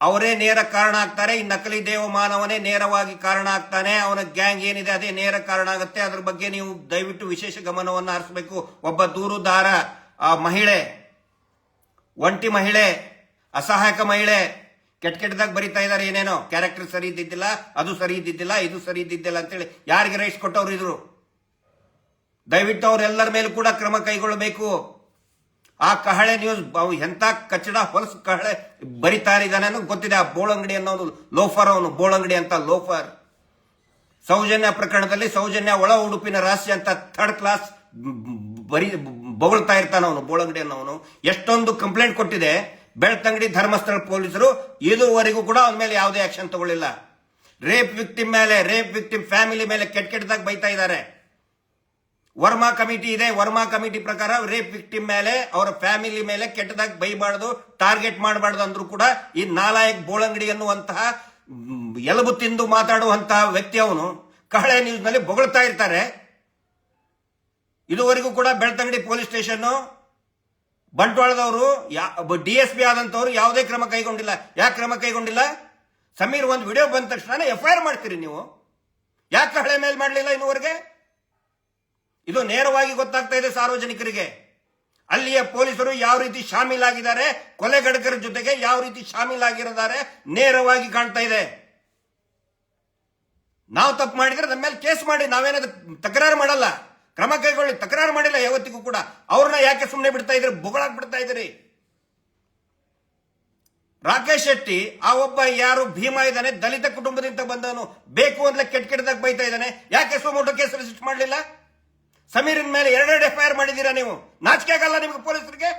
ಅವರೇ ನೇರ ಕಾರಣ ಆಗ್ತಾರೆ. ಈ ನಕಲಿ ದೇವಮಾನವನೇ ನೇರವಾಗಿ ಕಾರಣ ಆಗ್ತಾನೆ. ಅವನ ಗ್ಯಾಂಗ್ ಏನಿದೆ ಅದೇ ನೇರ ಕಾರಣ ಆಗುತ್ತೆ. ಅದ್ರ ಬಗ್ಗೆ ನೀವು ದಯವಿಟ್ಟು ವಿಶೇಷ ಗಮನವನ್ನು ಹರಿಸಬೇಕು. ಒಬ್ಬ ದೂರುದಾರ, ಆ ಮಹಿಳೆ, ಒಂಟಿ ಮಹಿಳೆ, ಅಸಹಾಯಕ ಮಹಿಳೆ ಕೆಟ್ಟ ಕೆಟ್ಟದಾಗ ಬರಿತಾ ಇದ್ದಾರೆ ಏನೇನೋ ಕ್ಯಾರೆಕ್ಟರ್ ಸರಿ ಇದ್ದಿದ್ದಿಲ್ಲ ಅದು ಸರಿ ಇದ್ದಿದ್ದಿಲ್ಲ ಇದು ಸರಿ ಇದ್ದಿದ್ದಿಲ್ಲ ಅಂತೇಳಿ ಯಾರಿಗೆ ರೈಟ್ಸ್ ಕೊಟ್ಟವ್ರು ಇದ್ರು ದಯವಿಟ್ಟು ಅವರೆಲ್ಲರ ಮೇಲೂ ಕೂಡ ಕ್ರಮ ಕೈಗೊಳ್ಳಬೇಕು ಆ ಕಹಳೆ ನ್ಯೂಸ್ ಎಂತ ಕಚ್ಚಡ ಹೊಲಸು ಕಹಳೆ ಬರಿತಾ ಇದ್ದಾನೆ ಅನ್ನೋದು ಗೊತ್ತಿದೆ ಆ ಬೋಳಂಗಡಿ ಅನ್ನೋದು ಲೋಫರ್ ಅವನು ಬೋಳಂಗಡಿ ಅಂತ ಲೋಫರ್ ಸೌಜನ್ಯ ಪ್ರಕರಣದಲ್ಲಿ ಸೌಜನ್ಯ ಒಳ ಉಡುಪಿನ ರಾಶಿ ಅಂತ ಥರ್ಡ್ ಕ್ಲಾಸ್ ಬರಿ ಬೊಗಳ್ತಾ ಇರ್ತಾನ ಅವನು ಬೋಳಂಗಡಿ ಅನ್ನೋನು ಎಷ್ಟೊಂದು ಕಂಪ್ಲೇಂಟ್ ಕೊಟ್ಟಿದೆ ಬೆಳ್ತಂಗಡಿ ಧರ್ಮಸ್ಥಳ ಪೊಲೀಸರು ಇದುವರೆಗೂ ಕೂಡ ಅವನ ಮೇಲೆ ಯಾವುದೇ ಆಕ್ಷನ್ ತಗೊಳ್ಳಿಲ್ಲ. ರೇಪ್ ವ್ಯಕ್ತಿ ಮೇಲೆ ರೇಪ್ ವಿಕ್ಟಿಮ್ ಫ್ಯಾಮಿಲಿ ಮೇಲೆ ಕೆಟ್ಟ ಕೆಟ್ಟದಾಗ ಬೈತಾ ಇದ್ದಾರೆ. ವರ್ಮಾ ಕಮಿಟಿ ಇದೆ, ವರ್ಮಾ ಕಮಿಟಿ ಪ್ರಕಾರ ರೇಪ್ ವಿಕ್ಟಿಮ್ ಮೇಲೆ, ಅವರ ಫ್ಯಾಮಿಲಿ ಮೇಲೆ ಕೆಟ್ಟದಾಗ ಬೈಬಾರ್ದು ಟಾರ್ಗೆಟ್ ಮಾಡಬಾರ್ದು ಅಂದ್ರೂ ಕೂಡ ಈ ನಾಲಾಯಕ್ ಬೋಳಂಗಡಿ ಅನ್ನುವಂತಹ ಎಲುಬು ಎಲಬು ತಿಂದು ಮಾತಾಡುವಂತಹ ವ್ಯಕ್ತಿ ಅವನು ಕಹಳೆ ನ್ಯೂಸ್ನಲ್ಲಿ ಬೊಗಳ್ತಾ ಇರ್ತಾರೆ. ಇದುವರೆಗೂ ಕೂಡ ಬೆಳ್ತಂಗಡಿ ಪೊಲೀಸ್ ಸ್ಟೇಷನ್ ಬಂಟ್ವಾಳದವರು ಡಿ ಎಸ್ ಪಿ ಆದಂತವ್ರು ಯಾವುದೇ ಕ್ರಮ ಕೈಗೊಂಡಿಲ್ಲ. ಯಾಕೆ ಕ್ರಮ ಕೈಗೊಂಡಿಲ್ಲ? ಸಮೀರ್, ಒಂದು ವಿಡಿಯೋ ಬಂದ ತಕ್ಷಣ ಎಫ್ ಐ ಆರ್ ಮಾಡ್ತೀರಿ ನೀವು. ಯಾಕೆ ಹಳೆ ಮೇಲೆ ಮಾಡಲಿಲ್ಲ ಇನ್ನುವರೆಗೆ? ಇದು ನೇರವಾಗಿ ಗೊತ್ತಾಗ್ತಾ ಇದೆ ಸಾರ್ವಜನಿಕರಿಗೆ. ಅಲ್ಲಿಯ ಪೊಲೀಸರು ಯಾವ ರೀತಿ ಶಾಮೀಲಾಗಿದ್ದಾರೆ ಕೊಲೆಗಡಕರ ಜೊತೆಗೆ ಯಾವ ರೀತಿ ಶಾಮೀಲಾಗಿದ್ದಾರೆ ನೇರವಾಗಿ ಕಾಣ್ತಾ ಇದೆ. ನಾವು ತಪ್ಪು ಮಾಡಿದ್ರೆ ನಮ್ಮ ಮೇಲೆ ಕೇಸ್ ಮಾಡಿ ನಾವೇನಾದ್ರೂ ತಕರಾರು ಮಾಡಲ್ಲ. ಕ್ರಮ ಕೈಗೊಳ್ಳಿ, ತಕರಾರು ಮಾಡಿಲ್ಲ ಯಾವತ್ತಿಗೂ ಕೂಡ. ಅವ್ರನ್ನ ಯಾಕೆ ಸುಮ್ಮನೆ ಬಿಡ್ತಾ ಇದ್ರಿ? ಬೊಗಳಾಗ್ ಬಿಡ್ತಾ ಇದ್ರಿ. ರಾಕೇಶ್ ಶೆಟ್ಟಿ, ಆ ಒಬ್ಬ ಯಾರು ಭೀಮಾ ಇದ್ದಾನೆ, ದಲಿತ ಕುಟುಂಬದಿಂದ ಬಂದವನು, ಬೇಕು ಅಂದ್ರೆ ಕೆಟ್ಟ ಕೆಟ್ಟದಾಗ ಬೈತಾ ಇದ್ದಾನೆ. ಯಾಕೆ ಸುಮೋಟೋ ಕೇಸ್ ರಿಜಿಸ್ಟರ್ ಮಾಡಲಿಲ್ಲ? ಸಮೀರಿನ ಮೇಲೆ ಎರಡೆರಡು ಎಫ್ ಐ ಆರ್ ಮಾಡಿದ್ದೀರಾ ನೀವು? ನಾಚಿಕೆ ಆಗಲ್ಲ ನಿಮ್ಗೆ ಪೊಲೀಸರಿಗೆ?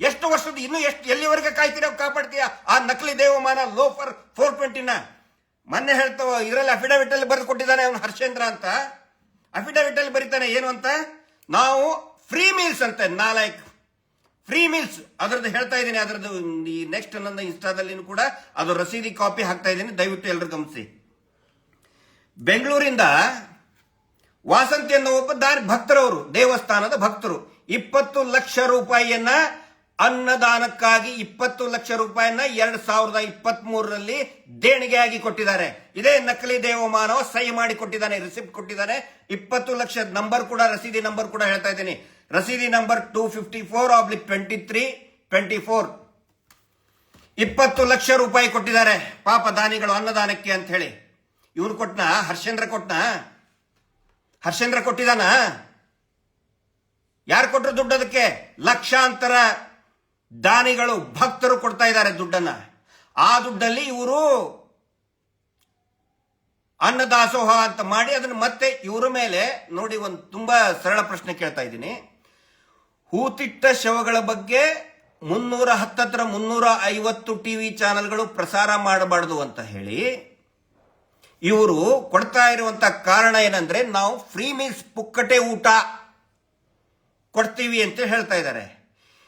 ಎಷ್ಟು ವರ್ಷದ, ಇನ್ನು ಎಷ್ಟು, ಎಲ್ಲಿವರೆಗೆ ಕಾಯ್ತೀರ ಕಾಪಾಡ್ತೀಯ? ಆ ನಕಲಿ ದೇವಮಾನ, ಲೋಫರ್ ಫೋರ್ ಟ್ವೆಂಟಿನ ಮೊನ್ನೆ ಹೇಳ್ತಾವ ಇದರಲ್ಲಿ ಅಫಿಡವಿಟ್ ಅಲ್ಲಿ ಬರೆದು ಕೊಟ್ಟಿದ್ದಾನೆ ಅವನು ಹರ್ಷೇಂದ್ರ ಅಂತ. ಅಫಿಡವಿಟ್ ಅಲ್ಲಿ ಬರೀತಾನೆ ಏನು ಅಂತ? ನಾವು ಫ್ರೀ ಮೀಲ್ಸ್ ಅಂತ ನಾಲೈಕ್ ಫ್ರೀ ಮೀಲ್ಸ್ ಅದರದ್ದು ಹೇಳ್ತಾ ಇದ್ದೀನಿ, ಅದರದ್ದು ಈ ನೆಕ್ಸ್ಟ್ ನನ್ನ ಇನ್ಸ್ಟಾದಲ್ಲಿ ಕೂಡ ಅದು ರಸೀದಿ ಕಾಪಿ ಹಾಕ್ತಾ ಇದ್ದೀನಿ, ದಯವಿಟ್ಟು ಎಲ್ಲರೂ ಗಮನಿಸಿ. ಬೆಂಗಳೂರಿಂದ ವಾಸಂತಿ ಅನ್ನೋ ಒಬ್ಬ ದಾರಿ ಭಕ್ತರವರು, ದೇವಸ್ಥಾನದ ಭಕ್ತರು. ಇಪ್ಪತ್ತು ಲಕ್ಷ ರೂಪಾಯಿಯನ್ನ ಅನ್ನದಾನಕ್ಕಾಗಿ ಇಪ್ಪತ್ತು ಲಕ್ಷ ರೂಪಾಯಿಯನ್ನ ಎರಡ್ ಸಾವಿರದ ಇಪ್ಪತ್ತ್ ಮೂರರಲ್ಲಿ ದೇಣಿಗೆಯಾಗಿ ಕೊಟ್ಟಿದ್ದಾರೆ. ಇದೇ ನಕಲಿ ದೇವಮಾನವ ಸಹಿ ಮಾಡಿ ಕೊಟ್ಟಿದ್ದಾನೆ ರಿಸಿಪ್ಟ್ ಕೊಟ್ಟಿದ್ದಾನೆ. ಇಪ್ಪತ್ತು ಲಕ್ಷ ನಂಬರ್ ಕೂಡ, ರಸೀದಿ ನಂಬರ್ ಕೂಡ ಹೇಳ್ತಾ ಇದ್ದೀನಿ. ರಸೀದಿ number two fifty four oblique twenty three, twenty four. ಇಪ್ಪತ್ತು ಲಕ್ಷ ರೂಪಾಯಿ ಕೊಟ್ಟಿದ್ದಾರೆ. ಪಾಪ ದಾನಿಗಳು ಅನ್ನದಾನಕ್ಕೆ ಅಂತ ಹೇಳಿ. ಇವ್ರು ಕೊಟ್ನ? ಹರ್ಷೇಂದ್ರ ಕೊಟ್ನ? ಹರ್ಷೇಂದ್ರ ಕೊಟ್ಟಿದಾನ ಯಾರು ಕೊಟ್ಟರು ದುಡ್ಡು ಅದಕ್ಕೆ? ಲಕ್ಷಾಂತರ ದಾನಿಗಳು ಭಕ್ತರು ಕೊಡ್ತಾ ಇದ್ದಾರೆ ದುಡ್ಡನ್ನ. ಆ ದುಡ್ಡಲ್ಲಿ ಇವರು ಅನ್ನದಾಸೋಹ ಅಂತ ಮಾಡಿ ಅದನ್ನ ಮತ್ತೆ ಇವರ ಮೇಲೆ ನೋಡಿ ಒಂದು ತುಂಬಾ ಸರಳ ಪ್ರಶ್ನೆ ಕೇಳ್ತಾ ಇದ್ದೀನಿ. ಹೂತಿಟ್ಟ ಶವಗಳ ಬಗ್ಗೆ ಮುನ್ನೂರ ಹತ್ತತ್ರ ಮುನ್ನೂರ ಐವತ್ತು ಟಿವಿ ಚಾನೆಲ್ಗಳು ಪ್ರಸಾರ ಮಾಡಬಾರ್ದು ಅಂತ ಹೇಳಿ ಇವರು ಕೊಡ್ತಾ ಇರುವಂತ ಕಾರಣ ಏನಂದ್ರೆ ನಾವು ಫ್ರೀ ಮೀಲ್ಸ್ ಪುಕ್ಕಟೆ ಊಟ ಕೊಡ್ತೀವಿ ಅಂತ ಹೇಳ್ತಾ ಇದ್ದಾರೆ.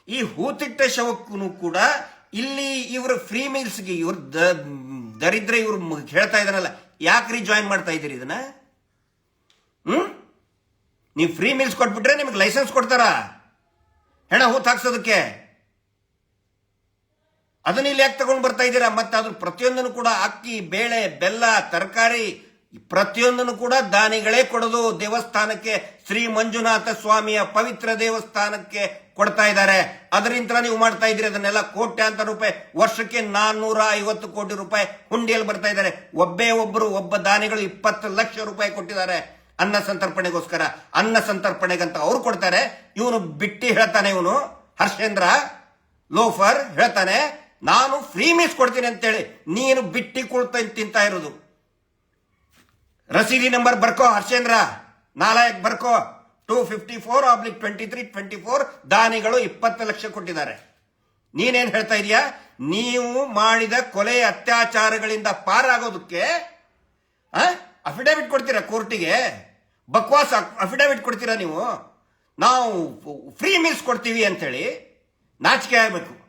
ಈ ಹೂತಿಟ್ಟ ಶವಕ್ಕೂ ಕೂಡ ಇಲ್ಲಿ ಇವರು ಫ್ರೀ ಮೀಲ್ಸ್ಗೆ ಇವ್ರ ದರಿದ್ರ ಇವ್ರು ಹೇಳ್ತಾ ಇದಾರಲ್ಲ ಯಾಕ್ರಿ ಜಾಯಿನ್ ಮಾಡ್ತಾ ಇದ್ದೀರಿ ಇದನ್ನ? ಹ್ಮ್? ನೀವು ಫ್ರೀ ಮೀಲ್ಸ್ ಕೊಟ್ಬಿಟ್ರೆ ನಿಮ್ಗೆ ಲೈಸೆನ್ಸ್ ಕೊಡ್ತಾರ? ಹೆಣ ಹೂತ್ ಹಾಕ್ಸೋದಕ್ಕೆ? ಅದನ್ನ ಇಲ್ಲಿ ಯಾಕೆ ತಗೊಂಡು ಬರ್ತಾ ಇದ್ದೀರಾ? ಮತ್ತೆ ಅದ್ರ ಪ್ರತಿಯೊಂದನ್ನು ಕೂಡ ಅಕ್ಕಿ, ಬೇಳೆ, ಬೆಲ್ಲ, ತರಕಾರಿ ಪ್ರತಿಯೊಂದನ್ನು ಕೂಡ ದಾನಿಗಳೇ ಕೊಡೋದು ದೇವಸ್ಥಾನಕ್ಕೆ ಶ್ರೀ ಮಂಜುನಾಥ ಸ್ವಾಮಿಯ ಪವಿತ್ರ ದೇವಸ್ಥಾನಕ್ಕೆ ಕೊಡ್ತಾ ಇದ್ದಾರೆ. ಅದರಿಂದ ನೀವು ಮಾಡ್ತಾ ಇದ್ದೀರಿ, ಅದನ್ನೆಲ್ಲ ಕೋಟ್ಯಾಂತರ ರೂಪಾಯಿ, ವರ್ಷಕ್ಕೆ ನಾನ್ನೂರ ಐವತ್ತು ಕೋಟಿ ರೂಪಾಯಿ ಹುಂಡಿಯಲ್ಲಿ ಬರ್ತಾ ಇದ್ದಾರೆ. ಒಬ್ಬೇ ಒಬ್ಬರು ಒಬ್ಬ ದಾನಿಗಳು ಇಪ್ಪತ್ತು ಲಕ್ಷ ರೂಪಾಯಿ ಕೊಟ್ಟಿದ್ದಾರೆ. ಅನ್ನ ಸಂತರ್ಪಣೆಗೋಸ್ಕರ, ಅನ್ನ ಸಂತರ್ಪಣೆಗಂತ ಅವ್ರು ಕೊಡ್ತಾರೆ. ಇವನು ಬಿಟ್ಟಿ ಹೇಳ್ತಾನೆ ಇವನು, ಹರ್ಷೇಂದ್ರ ಲೋಫರ್ ಹೇಳ್ತಾನೆ, ನಾನು ಫ್ರೀ ಮೀಸ್ ಕೊಡ್ತೀನಿ ಅಂತೇಳಿ, ನೀನು ಬಿಟ್ಟಿ ಕುಳ್ತ ತಿಂತಾ ಇರೋದು. ರಸೀದಿ ನಂಬರ್ ಬರ್ಕೋ, ಹರ್ಷೇಂದ್ರ. ನಾಲಾಯಕ್ ಬರ್ಕೋ. Two fifty four oblique twenty three twenty four ದಾನಿಗಳು ಇಪ್ಪತ್ತು ಲಕ್ಷ ಕೊಟ್ಟಿದ್ದಾರೆ. ನೀನೇನ್ ಹೇಳ್ತಾ ಇದೀಯಾ? ನೀವು ಮಾಡಿದ ಕೊಲೆ ಅತ್ಯಾಚಾರಗಳಿಂದ ಪಾರಾಗೋದಕ್ಕೆ ಅಫಿಡವಿಟ್ ಕೊಡ್ತೀರಾ ಕೋರ್ಟಿಗೆ? ಬಕ್ವಾಸ್ ಅಫಿಡವಿಟ್ ಕೊಡ್ತೀರಾ ನೀವು? ನಾವು ಫ್ರೀ ಮೀಲ್ಸ್ ಕೊಡ್ತೀವಿ ಅಂತೇಳಿ ನಾಚಿಕೆ ಆಗಬೇಕು.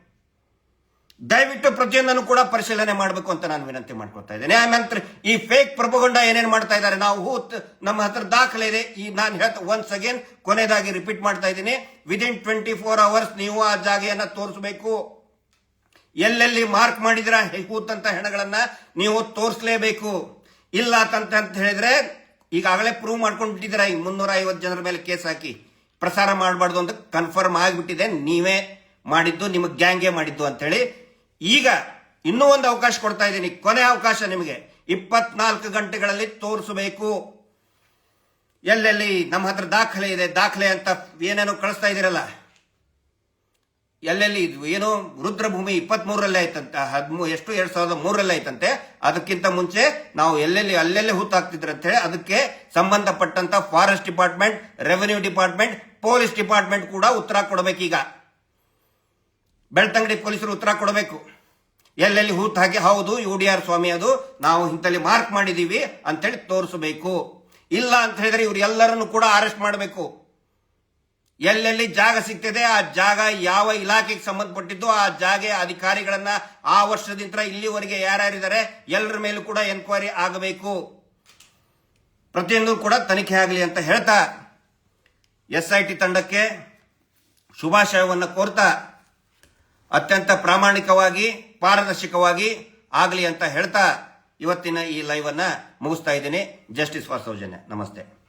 ದಯವಿಟ್ಟು ಪ್ರತಿಯೊಂದನ್ನು ಕೂಡ ಪರಿಶೀಲನೆ ಮಾಡಬೇಕು ಅಂತ ನಾನು ವಿನಂತಿ ಮಾಡ್ಕೊತಾ ಇದ್ದೇನೆ. ಆಮೇಲೆ ಈ ಫೇಕ್ ಪ್ರಭುಗೊಂಡ ಏನೇನು ಮಾಡ್ತಾ ಇದ್ದಾರೆ. ನಾವು ಹೂತ್ ನಮ್ಮ ಹತ್ರ ದಾಖಲೆ ಇದೆ. ಈ ನಾನು ಹೇಳ್ತಾ ಒನ್ಸ್ ಅಗೇನ್ ಕೊನೆಯದಾಗಿ ರಿಪೀಟ್ ಮಾಡ್ತಾ ಇದ್ದೀನಿ. ವಿದಿನ್ ಟ್ವೆಂಟಿ ಫೋರ್ ಅವರ್ಸ್ ನೀವು ಆ ಜಾಗೆಯನ್ನ ತೋರಿಸಬೇಕು. ಎಲ್ಲೆಲ್ಲಿ ಮಾರ್ಕ್ ಮಾಡಿದ್ರ ಅಂತ ಹೆಣಗಳನ್ನ ನೀವು ತೋರಿಸಲೇಬೇಕು. ಇಲ್ಲ ಅಂತ ಅಂತ ಹೇಳಿದ್ರೆ ಈಗಾಗಲೇ ಪ್ರೂವ್ ಮಾಡ್ಕೊಂಡು ಬಿಟ್ಟಿದೀರಾ ಈ ಮುನ್ನೂರ ಐವತ್ತು ಜನರ ಮೇಲೆ ಕೇಸ್ ಹಾಕಿ ಪ್ರಸಾರ ಮಾಡಬಾರ್ದು ಅಂತ ಕನ್ಫರ್ಮ್ ಆಗಿಬಿಟ್ಟಿದೆ. ನೀವೇ ಮಾಡಿದ್ದು, ನಿಮಗೆ ಗ್ಯಾಂಗೇ ಮಾಡಿದ್ದು ಅಂತೇಳಿ ಈಗ ಇನ್ನೂ ಒಂದು ಅವಕಾಶ ಕೊಡ್ತಾ ಇದ್ದೀನಿ. ಕೊನೆ ಅವಕಾಶ ನಿಮಗೆ. ಇಪ್ಪತ್ನಾಲ್ಕು ಗಂಟೆಗಳಲ್ಲಿ ತೋರಿಸಬೇಕು. ಎಲ್ಲೆಲ್ಲಿ? ನಮ್ಮ ಹತ್ರ ದಾಖಲೆ ಇದೆ. ದಾಖಲೆ ಅಂತ ಏನೇನೋ ಕಳಿಸ್ತಾ ಇದ್ದೀರಲ್ಲ. ಎಲ್ಲೆಲ್ಲಿ? ಏನು? ರುದ್ರಭೂಮಿ ಇಪ್ಪತ್ತ್ ಮೂರಲ್ಲೇ ಆಯ್ತಂತೆ. ಹದಿಮೂರು ಎಷ್ಟು? ಎರಡ್ ಸಾವಿರದ ಮೂರಲ್ಲೇ ಆಯ್ತಂತೆ. ಅದಕ್ಕಿಂತ ಮುಂಚೆ ನಾವು ಎಲ್ಲೆಲ್ಲಿ, ಅಲ್ಲೆಲ್ಲೇ ಹೂತಾಕ್ತಿದ್ರು ಅಂತ ಹೇಳಿ ಅದಕ್ಕೆ ಸಂಬಂಧಪಟ್ಟಂತ forest department, revenue department, police department ಕೂಡ ಉತ್ತರ ಕೊಡಬೇಕೀಗ. ಬೆಳ್ತಂಗಡಿ ಪೊಲೀಸರು ಉತ್ತರ ಕೊಡಬೇಕು. ಎಲ್ಲೆಲ್ಲಿ ಹೂತ್ ಹಾಕಿ ಹೌದು, ಯು ಡಿ ಆರ್ ಸ್ವಾಮಿ ಅದು, ನಾವು ಇಂಥಲ್ಲಿ ಮಾರ್ಕ್ ಮಾಡಿದೀವಿ ಅಂತೇಳಿ ತೋರಿಸಬೇಕು. ಇಲ್ಲ ಅಂತ ಹೇಳಿದ್ರೆ ಇವ್ರು ಎಲ್ಲರನ್ನು ಕೂಡ ಅರೆಸ್ಟ್ ಮಾಡಬೇಕು. ಎಲ್ಲೆಲ್ಲಿ ಜಾಗ ಸಿಗ್ತದೆ, ಆ ಜಾಗ ಯಾವ ಇಲಾಖೆಗೆ ಸಂಬಂಧಪಟ್ಟಿದ್ದು, ಆ ಜಾಗ ಅಧಿಕಾರಿಗಳನ್ನ ಆ ವರ್ಷದಿಂದ ಇಲ್ಲಿವರೆಗೆ ಯಾರ್ಯಾರಿದ್ದಾರೆ, ಎಲ್ಲರ ಮೇಲೂ ಕೂಡ ಎನ್ಕ್ವೈರಿ ಆಗಬೇಕು. ಪ್ರತಿಯೊಂದು ಕೂಡ ತನಿಖೆ ಆಗಲಿ ಅಂತ ಹೇಳ್ತಾ, ಎಸ್ ಐ ಟಿ ತಂಡಕ್ಕೆ ಶುಭಾಶಯವನ್ನು ಕೋರ್ತಾ, ಅತ್ಯಂತ ಪ್ರಾಮಾಣಿಕವಾಗಿ ಪಾರದರ್ಶಕವಾಗಿ ಆಗಲಿ ಅಂತ ಹೇಳ್ತಾ ಇವತ್ತಿನ ಈ ಲೈವ್ ಅನ್ನ ಮುಗಿಸ್ತಾ ಇದ್ದೀನಿ. ಜಸ್ಟಿಸ್ ಫಾರ್ ಸೌಜನ್ಯ ನಮಸ್ತೆ.